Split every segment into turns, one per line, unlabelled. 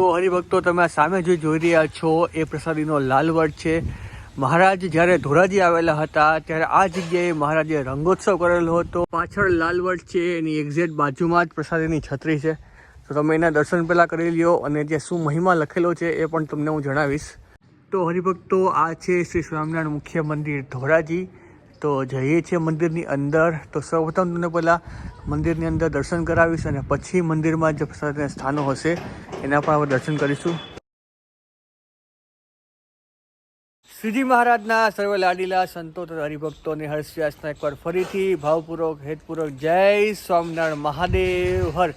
તો હરિભક્તો, તમે સામે જે જોઈ રહ્યા છો, એ પ્રસાદીનો લાલવટ છે. મહારાજ જ્યારે ધોરાજી આવેલા હતા, ત્યારે આ જગ્યાએ મહારાજે રંગોત્સવ કરેલો હતો. પાછળ લાલવટ છે, એની એક્ઝેક્ટ બાજુમાં જ પ્રસાદીની છત્રી છે. તો તમે એના દર્શન પહેલાં કરી લ્યો અને જે શું મહિમા લખેલો છે એ પણ તમને હું જણાવીશ. તો હરિભક્તો, આ છે શ્રી સ્વામિનારાયણ મુખ્ય મંદિર ધોરાજી. તો જઈએ છીએ મંદિરની અંદર. તો સૌપ્રથમ તમને પહેલાં મંદિરની અંદર દર્શન કરાવીશ અને પછી મંદિરમાં જે સ્થાનો હશે. એના પણ આપણે દર્શન કરીશું. શ્રીજી મહારાજના સર્વ લાડીલા સંતો તથા હરિભક્તોને હર્ષવ્યાસના એકવાર ફરીથી ભાવપૂર્વક, હેતપૂર્વક જય સ્વામિનારાયણ મહાદેવ. હર.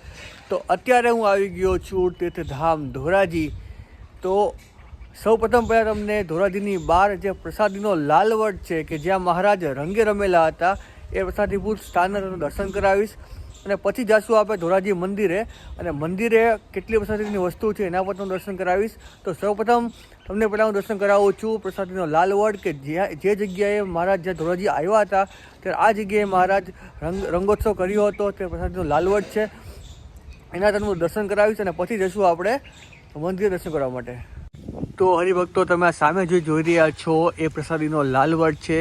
તો અત્યારે હું આવી ગયો છું તીર્થધામ ધોરાજી. તો સૌ પ્રથમ પહેલાં તમને ધોરાજીની બહાર જે પ્રસાદીનો લાલવટ છે કે જ્યાં મહારાજ રંગે રમેલા હતા, એ પ્રસાદીભૂત સ્થાનનું દર્શન કરાવીશ. અને પછી જાશું આપણે ધોરાજી મંદિરે. અને મંદિરે કેટલી પ્રસાદીની વસ્તુ છે એના પર હું દર્શન કરાવીશ. તો સૌપ્રથમ તમને પહેલાં હું દર્શન કરાવું છું પ્રસાદીનો લાલવડ કે જ્યાં જે જગ્યાએ મહારાજ જ્યાં ધોરાજી આવ્યા હતા, ત્યારે આ જગ્યાએ મહારાજ રંગ રંગોત્સવ કર્યો હતો, તે પ્રસાદીનો લાલવડ છે. એના તમને દર્શન કરાવીશ અને પછી જશું આપણે મંદિરે દર્શન કરવા માટે. તો હરિભક્તો, તમે સામે જે જોઈ રહ્યા છો, એ પ્રસાદીનો લાલવડ છે.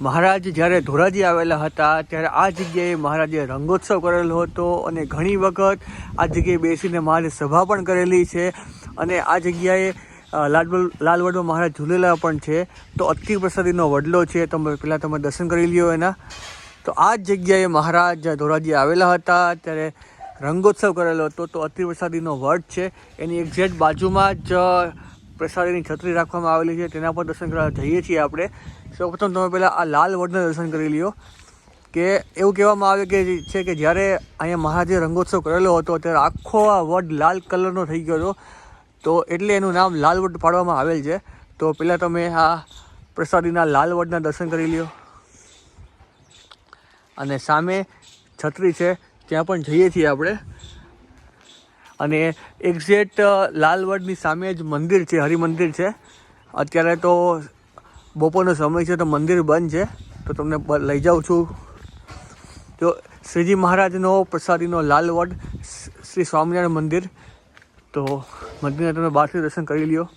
મહારાજ જ્યારે ધોરાજી આવેલા હતા, ત્યારે આ જગ્યાએ મહારાજે રંગોત્સવ કરેલો હતો અને ઘણી વખત આ જગ્યાએ બેસીને મહારાજ સભા પણ કરેલી છે અને આ જગ્યાએ લાલ લાલવડ લાલવડમાં મહારાજ ઝૂલેલા પણ છે. તો અતિ પ્રસાદીનો વડલો છે, તમે પહેલાં તમે દર્શન કરી લ્યો એના. તો આ જ જગ્યાએ મહારાજ ધોરાજી આવેલા હતા, ત્યારે રંગોત્સવ કરેલો હતો. તો અતિ પ્રસાદીનો વડ છે. એની એક્ઝેક્ટ બાજુમાં જ પ્રસાદીની છત્રી રાખવામાં આવેલી છે, તેના પર દર્શન કરવા જઈએ છીએ આપણે. સૌપ્રથમ તમે પહેલાં આ લાલ વડને દર્શન કરી લ્યો, કે એવું કહેવામાં આવે કે છે કે જ્યારે અહીંયા મહારાજે રંગોત્સવ કરેલો હતો, ત્યારે આખો આ વડ લાલ કલરનો થઈ ગયો હતો. તો એટલે એનું નામ લાલ વડ પાડવામાં આવેલ છે. તો પહેલાં તમે આ પ્રસાદીના લાલ વડના દર્શન કરી લ્યો. અને સામે છત્રી છે, ત્યાં પણ જઈએ છીએ આપણે. અને એક્ઝેક્ટ લાલવડની સામે જ મંદિર છે, હરિમંદિર છે. અત્યારે તો બપોરનો સમય છે તો મંદિર બંધ છે. તો તમને લઈ જાઉં છું. તો શ્રીજી મહારાજનો પ્રસાદીનો લાલવડ, શ્રી સ્વામિનારાયણ મંદિર. તો મંદિરના તમે બહારથી દર્શન કરી લ્યો.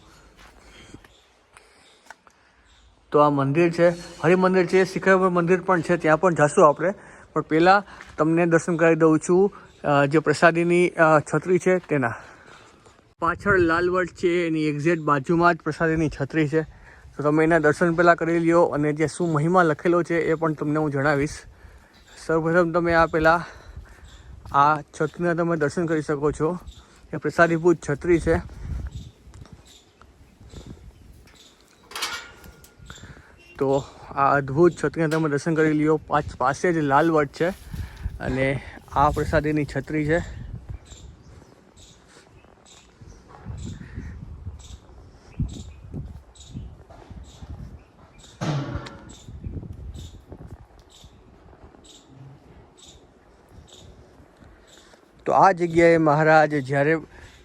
તો આ મંદિર છે, હરિમંદિર છે શિખર મંદિર પણ છે, ત્યાં પણ જઈશું આપણે. પણ પહેલાં તમને દર્શન કરાવી દઉં છું. જે પ્રસાદીની છત્રી છે તેના. પાછળ લાલવટ છે, એની એક્ઝેક્ટ બાજુમાં જ પ્રસાદીની છત્રી છે. તો તમે એના દર્શન પહેલાં કરી લ્યો અને જે શું મહિમા લખેલો છે એ પણ તમને હું જણાવીશ. સૌપ્રથમ તમે આ પહેલાં આ છત્રીના તમે દર્શન કરી શકો છો. એ પ્રસાદીભૂત છત્રી છે. તો આ અદ્ભુત છત્રીના તમે દર્શન કરી લ્યો. પાછ પાસે જ લાલવટ છે અને આ પ્રસાદીની છત્રી છે. તો આ જગ્યાએ મહારાજ જ્યારે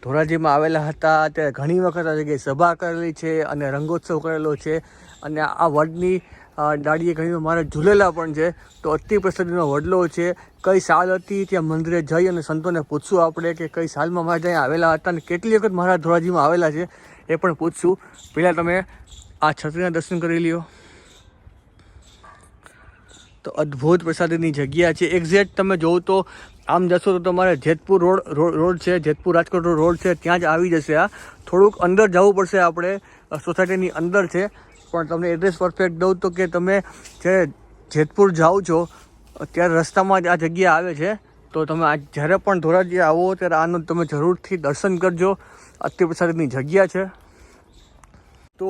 ધોરાજીમાં આવેલા હતા, ત્યારે ઘણી વખત આ જગ્યાએ સભા કરેલી છે અને રંગોત્સવ કરેલો છે અને આ વડની અ, ડાળીએ ઘણી મારા ઝૂલેલા પણ છે. તો અતિ પ્રસિદ્ધનો વડલો છે. કઈ સાલ હતી? ત્યાં મંદિરે જઈ અને સંતોને પૂછશું આપણે કે કઈ સાલમાં મહારાજ અહીંયા આવેલા હતા અને કેટલી વખત મહારાજ ધોરાજીમાં આવેલા છે? એ પણ પૂછશું પહેલાં તમે આ છત્રીના દર્શન કરી લ્યો. તો અદ્ભુત પ્રસાદીની જગ્યા છે. એક્ઝેક્ટ તમે જોવો તો આમ જશો તો તમારે જેતપુર રોડ રોડ છે જેતપુર રાજકોટ રોડ છે ત્યાં જ આવી જશે આ. થોડુંક અંદર જવું પડશે આપણે. સોસાયટીની અંદર છે. પણ તમને એડ્રેસ પરફેક્ટ દઉં તો કે તમે જે જેતપુર જાઓ છો ત્યારે રસ્તામાં જ આ જગ્યા આવે છે. તો તમે આ જ્યારે પણ ધોરાજી આવો, ત્યારે આનું તમે જરૂરથી દર્શન કરજો. અતિ જગ્યા છે. તો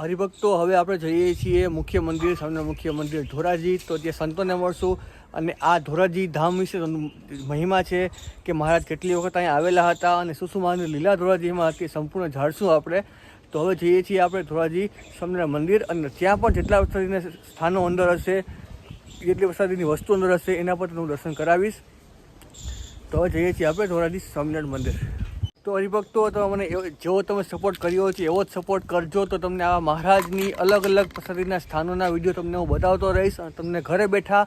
હરિભક્તો, હવે આપણે જઈએ છીએ મુખ્ય મંદિર સામે મુખ્ય મંદિર ધોરાજી. તો જે સંતોને મળશું અને આ ધોરાજી ધામ વિશે મહિમા છે કે મહારાજ કેટલી વખત અહીંયા આવેલા હતા અને શું લીલા ધોરાજીમાં હતી, સંપૂર્ણ જાણશું આપણે. તો હવે જઈએ છીએ આપણે ધોરાજી સ્વામિનારાયણ મંદિર અને ત્યાં પણ જેટલા વરસાદીના સ્થાનો અંદર હશે, જેટલી વરસાદીની વસ્તુ અંદર હશે, એના પર હું દર્શન કરાવીશ. તો હવે જઈએ છીએ આપણે ધોરાજી સ્વામિનારાયણ મંદિર. તો હરિભક્તો તો મને જેવો તમે સપોર્ટ કર્યો છે, એવો જ સપોર્ટ કરજો. તો તમને આવા મહારાજની અલગ અલગ પ્રસાદીના સ્થાનોના વીડિયો તમને હું બતાવતો રહીશ અને તમને ઘરે બેઠા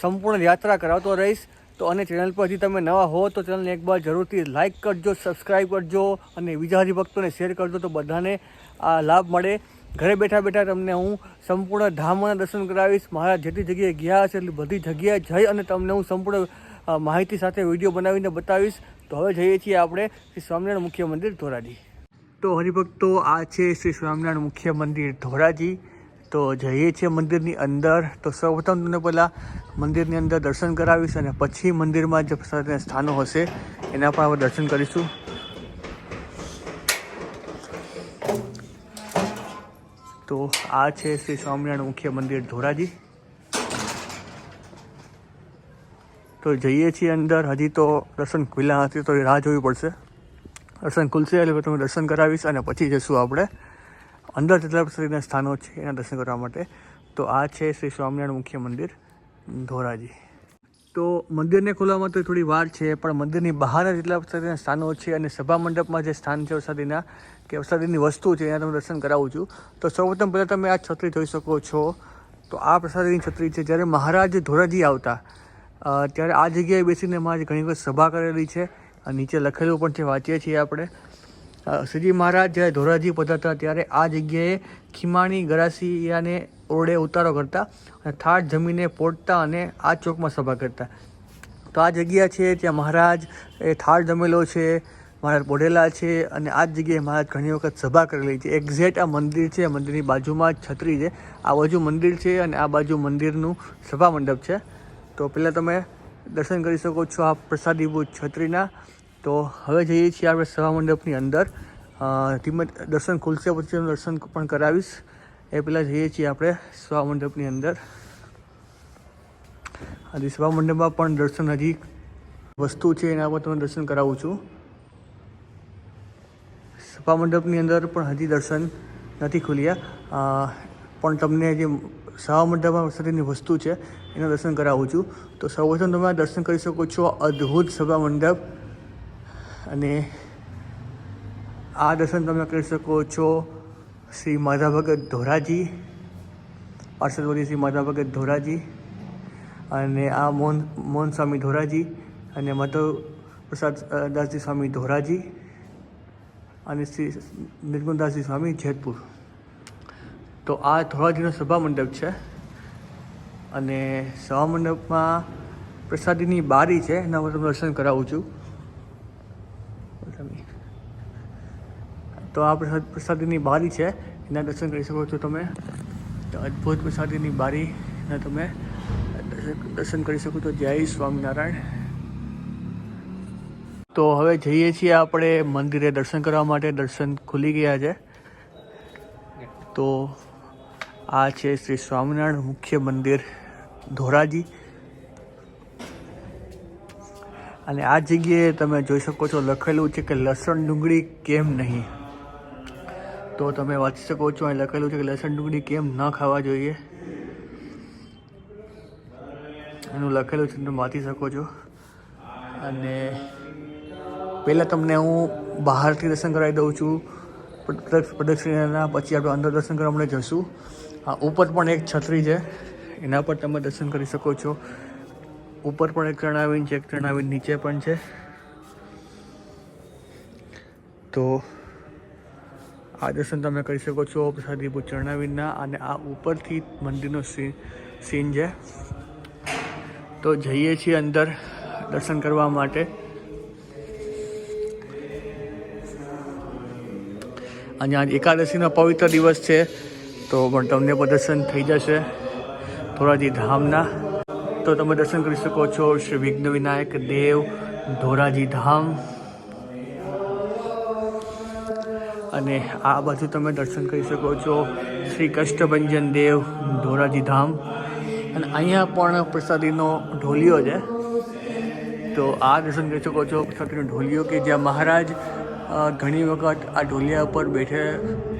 સંપૂર્ણ યાત્રા કરાવતો રહીશ. તો અને ચેનલ પર હજી તમે નવા હો તો ચેનલને એકવાર જરૂરથી લાઇક કરજો સબસ્ક્રાઈબ કરજો અને બીજા હરિભક્તોને શેર કરજો તો બધાને આ લાભ મળે. ઘરે બેઠા બેઠા તમને હું સંપૂર્ણ ધામોના દર્શન કરાવીશ. મારા જેટલી જગ્યાએ ગયા હશે એટલી બધી જગ્યાએ જઈ અને તમને હું સંપૂર્ણ માહિતી સાથે વીડિયો બનાવીને બતાવીશ. તો હવે જઈએ છીએ આપણે શ્રી સ્વામિનારાયણ મુખ્ય મંદિર ધોરાજી. તો હરિભક્તો, આ છે શ્રી સ્વામિનારાયણ મુખ્ય મંદિર ધોરાજી. તો જઈએ છીએ મંદિરની અંદર. તો સૌપ્રથમ તમને પહેલાં મંદિરની અંદર દર્શન કરાવીશ અને પછી મંદિરમાં જે સ્થાનો હશે, એના પણ આપણે દર્શન કરીશું. તો આ છે શ્રી સ્વામિનારાયણ મુખ્ય મંદિર ધોરાજી. તો જઈએ છીએ અંદર. હજી તો દર્શન ખુલ્લા નથી, તો રાહ જોવી પડશે. દર્શન ખુલશે એટલે તમે દર્શન કરાવીશ અને પછી જઈશું આપણે. અંદર જેટલા શ્રીના સ્થાનો છે એના દર્શન કરવા માટે, તો આ છે શ્રી સ્વામિનારાયણ મુખ્ય મંદિર, ધોરાજી. તો મંદિરને ખોલવામાં તો થોડી વાર છે, પણ મંદિરની બહારના જેટલા પ્રસાદીના સ્થાનો છે અને સભા મંડપમાં જે સ્થાન છે વરસાદીના, કે વરસાદીની વસ્તુ છે, એના તમે દર્શન કરાવું છું. તો સૌપ્રથમ પહેલાં તમે આ છત્રી જોઈ શકો છો. તો આ પ્રસાદીની છત્રી છે. જ્યારે મહારાજ ધોરાજી આવતા ત્યારે આ જગ્યાએ બેસીને મહારાજ ઘણી વખત સભા કરેલી છે. અને નીચે લખેલું પણ છે, વાંચીએ છીએ આપણે. શ્રીજી મહારાજ જ્યારે ધોરાજી પધારતા ત્યારે આ જગ્યાએ ખીમાણી, ગરાસિયાને ઓરડે ઉતારો કરતા અને થાળ જમીને પોટતા અને આ ચોકમાં સભા કરતા. તો આ જગ્યા છે, ત્યાં મહારાજ એ થાળ જમેલો છે, મહારાજ પોઢેલા છે અને આ જગ્યાએ મહારાજ ઘણી વખત સભા કરેલી છે. એક્ઝેક્ટ આ મંદિર છે, મંદિરની બાજુમાં જ છત્રી છે. આ બાજુ મંદિર છે અને આ બાજુ મંદિરનું સભા મંડપ છે. તો પહેલાં તમે દર્શન કરી શકો છો આ પ્રસાદીભૂત છત્રીના. તો હવે જઈએ છીએ આપણે સભા મંડપની અંદર. ધીમે દર્શન ખુલશે, પછી દર્શન પણ કરાવીશ. એ પહેલાં જઈએ છીએ આપણે સભા મંડપની અંદર. હજી સભા મંડપમાં પણ દર્શન હજી વસ્તુ છે, એના પર તમને દર્શન કરાવું છું. સભા મંડપની અંદર પણ હજી દર્શન નથી ખુલ્યા. પણ તમને જે સભા મંડપમાં શરીરની વસ્તુ છે, એના દર્શન કરાવું છું. તો સૌપ્રથમ તમે દર્શન કરી શકો છો અદ્ભુત સભા મંડપ. અને આ દર્શન તમે કરી શકો છો શ્રી માધા ભગત ધોરાજી પાર્ષદવતી શ્રી માધા ભગત ધોરાજી અને આ મોહન મોહન સ્વામી ધોરાજી અને માધવ પ્રસાદ દાસજી સ્વામી ધોરાજી અને શ્રી નિર્ગુણદાસજી સ્વામી જેતપુર. તો આ ધોરાજીનો સભા મંડપ છે અને સભા મંડપમાં પ્રસાદીની બારી છે, એના પર તમને દર્શન કરાવું છું. તો આ પ્રસાદ પ્રસાદીની બારી છે. એના દર્શન કરી શકો છો તમે. તો અદ્ભુત પ્રસાદીની બારીના તમે દર્શન કરી શકો છો. જય સ્વામિનારાયણ. તો હવે જઈએ છીએ આપણે મંદિરે દર્શન કરવા માટે. દર્શન ખુલી ગયા છે. તો આ છે શ્રી સ્વામિનારાયણ મુખ્ય મંદિર, ધોરાજી. અને આ જગ્યાએ તમે જોઈ શકો છો લખેલું છે કે લસણ ડુંગળી કેમ નહીં? તો તમે વાંચી શકો છો, અહીં લખેલું છે કે લસણ ડુંગળી કેમ ન ખાવા જોઈએ? એનું લખેલું છે, તમે વાંચી શકો છો. અને પહેલાં તમને હું બહારથી દર્શન કરાવી દઉં છું. પ્રદક્ષ- પ્રદક્ષિણાના પછી આપણે અંદર દર્શન કરવા માટે જશું આ ઉપર પણ એક છત્રી છે, એના પર તમે દર્શન કરી શકો છો. ઉપર પણ એક ત્રણાવીન છે, એક ત્રણાવીન નીચે પણ છે. તો આ દર્શન તમે કરી શકો છો પ્રસાદીપુર ચરણાવીરના અને આ ઉપરથી મંદિરનો સીન સીન છે. તો જઈએ છીએ અંદર દર્શન કરવા માટે. અને આજ એકાદશીનો પવિત્ર દિવસ છે, તો પણ તમને પણ દર્શન થઈ જશે. ધોરાજી ધામના. તો તમે દર્શન કરી શકો છો શ્રી વિઘ્ન વિનાયક દેવ ધોરાજી ધામ. અને આ બાજુ તમે દર્શન કરી શકો છો શ્રી કષ્ટભંજન દેવ ધોરાજી ધામ. અને અહીંયા પણ પ્રસાદીનો ઢોલિયો છે. તો આ દર્શન કરી શકો છો પ્રસાદીનો ઢોલિયો કે જ્યાં મહારાજ ઘણી વખત આ ઢોલિયા ઉપર બેઠે,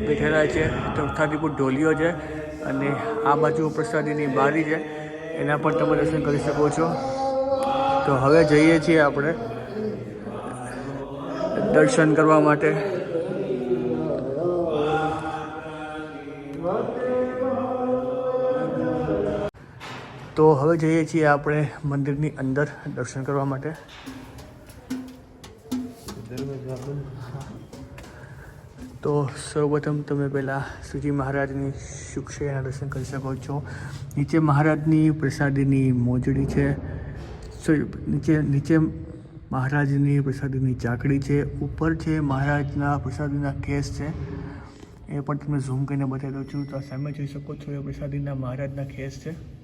બેઠેલા છે. તો પ્રસાદીપુર ઢોલિયો છે અને આ બાજુ પ્રસાદીની બારી છે. એના પર તમે દર્શન કરી શકો છો. તો હવે જઈએ છીએ આપણે દર્શન કરવા માટે. તો હવે જઈએ છીએ આપણે મંદિરની અંદર દર્શન કરવા માટે. તો સૌપ્રથમ તમે પહેલાં શ્રીજી મહારાજની શુક્ષેના દર્શન કરી શકો છો. નીચે મહારાજની પ્રસાદીની મોજડી છે. નીચે નીચે મહારાજની પ્રસાદીની ચાકડી છે. ઉપર છે મહારાજના પ્રસાદીના કેસ છે. એ પણ તમને ઝૂમ કરીને બતાવી દઉં છું. તો સામે જોઈ શકો છો, એ પ્રસાદીના મહારાજના કેસ છે.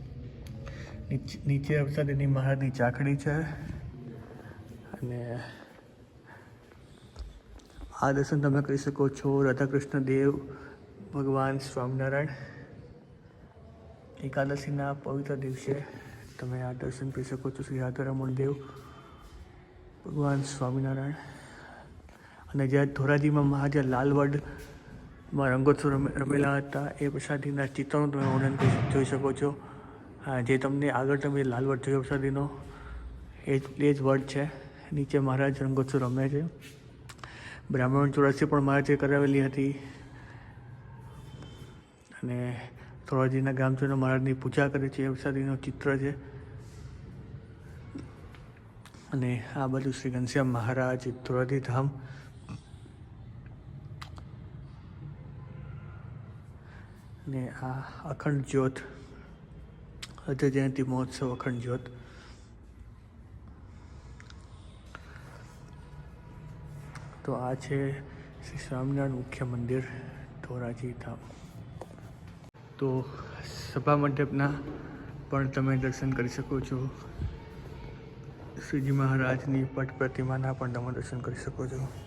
નીચે એની મહારાજની ચાકડી છે. અને આ દર્શન તમે કરી શકો છો. રાધાકૃષ્ણ દેવ, ભગવાન સ્વામિનારાયણ. એકાદશીના પવિત્ર દિવસે તમે આ દર્શન કરી શકો છો. શ્રી રાધારમણ દેવ, ભગવાન સ્વામિનારાયણ. અને જ્યારે ધોરાજીમાં મહાજા લાલવડમાં રંગોત્સવ રમે- રમેલા હતા, એ પ્રસાદીના ચિત્રનું તમે વર્ણન જોઈ શકો છો. જે તમને આગળ તમે લાલવટ જોયો પ્રસાદીનો એ જ એ જ વર્ડ છે. નીચે મહારાજ રંગોત્સવ રમે છે. બ્રાહ્મણ ચોરાસી પણ મહારાજે કરાવેલી હતી. અને થોરાજીના ગામચંદ્ર મહારાજની પૂજા કરે છે. પ્રસાદીનું ચિત્ર છે. અને આ બધું શ્રી ઘનશ્યામ મહારાજ ધોરાજી ધામ. ને આ અખંડ જ્યોત હજર જયંતિ મહોત્સવ અખંડ જ્યોત. તો આ છે શ્રી સ્વામિનારાયણ મુખ્ય મંદિર, ધોરાજી ધામ. તો સભા મંડપના પણ તમે દર્શન કરી શકો છો. શ્રીજી મહારાજની પટ પ્રતિમાના પણ તમે દર્શન કરી શકો છો.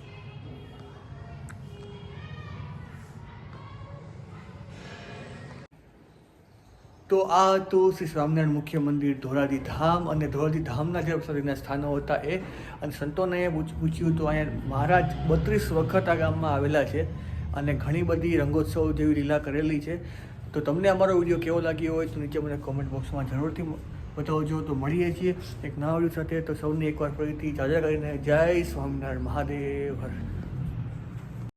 તો આ હતું શ્રી સ્વામિનારાયણ મુખ્ય મંદિર ધોરાજી ધામ અને ધોરાજી ધામના જે પ્રસાદીના સ્થાનો હતા એ. અને સંતોને પૂછ- પૂછ્યું તો અહીંયા મહારાજ બત્રીસ વખત આ ગામમાં આવેલા છે અને ઘણી બધી રંગોત્સવ જેવી લીલા કરેલી છે. તો તમને અમારો વીડિયો કેવો લાગ્યો હોય તો નીચે મને કોમેન્ટ બોક્સમાં જરૂરથી બતાવજો. તો મળીએ છીએ એક નવા વીડિયો સાથે. તો સૌને એકવાર ફરીથી જાજા કરીને જય સ્વામિનારાયણ મહાદેવ. હર.